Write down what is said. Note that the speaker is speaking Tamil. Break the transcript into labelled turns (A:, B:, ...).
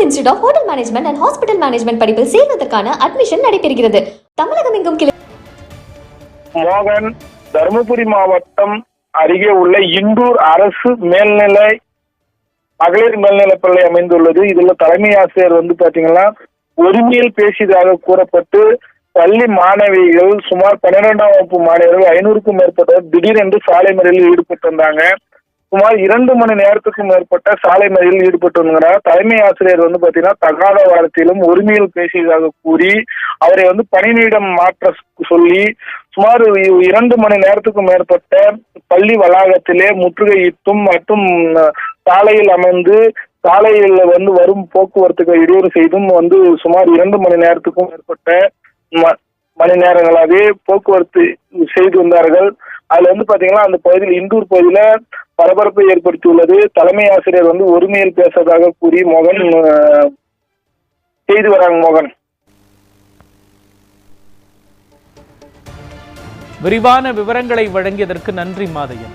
A: National institute of hotel management and hospital management படிப்பில் சேர்வதற்கான அட்மிஷன் நடைபெறுகிறது. தமிழகம் எங்கும் கிளை
B: மோகன் தருமபுரி மாவட்டம் அருகே உள்ள இண்டூர் அரசு மேல்நிலை மகளிர் மேல்நிலைப் பள்ளி அமைந்துள்ளது. இதுல தலைமை ஆசிரியர் வந்து பாத்தீங்கன்னா ஒருமையில் பேசியதாக கூறப்பட்டு பள்ளி மாணவிகள் சுமார் பன்னிரெண்டாம் வகுப்பு மாணவர்கள் ஐநூறுக்கும் மேற்பட்டவர் திடீரென்று சாலை மறியலில் ஈடுபட்டு வந்தாங்க சுமார் இரண்டு மணி நேரத்துக்கும் மேற்பட்ட சாலை மறியலில் ஈடுபட்டு வந்தார் தலைமை ஆசிரியர் வந்து பாத்தீங்கன்னா தகாத வாரத்திலும் உரிமையில் பேசியதாக கூறி அவரை வந்து பணியிடம் மாற்ற சொல்லி சுமார் இ- இரண்டு மணி நேரத்துக்கும் மேற்பட்ட பள்ளி வளாகத்திலே முற்றுகையிட்டும் மற்றும் சாலையில் அமர்ந்து சாலையில் வந்து வரும் போக்குவரத்துக்கு இடையூறு செய்தும் வந்து சுமார் இரண்டு மணி நேரத்துக்கும் மேற்பட்ட ம- மணி நேரங்களாகவே போக்குவரத்து செய்து வந்தார்கள். அதுல வந்து பாத்தீங்கன்னா அந்த பகுதியில் இந்தூர் பகுதியில பரபரப்பை ஏற்படுத்தியுள்ளது. தலைமை ஆசிரியர் வந்து ஒருமையில் பேசுவதாக கூறி மோகன் செய்து வராங்க மோகன்.
C: விரிவான விவரங்களை வழங்கியதற்கு நன்றி மாதையன்.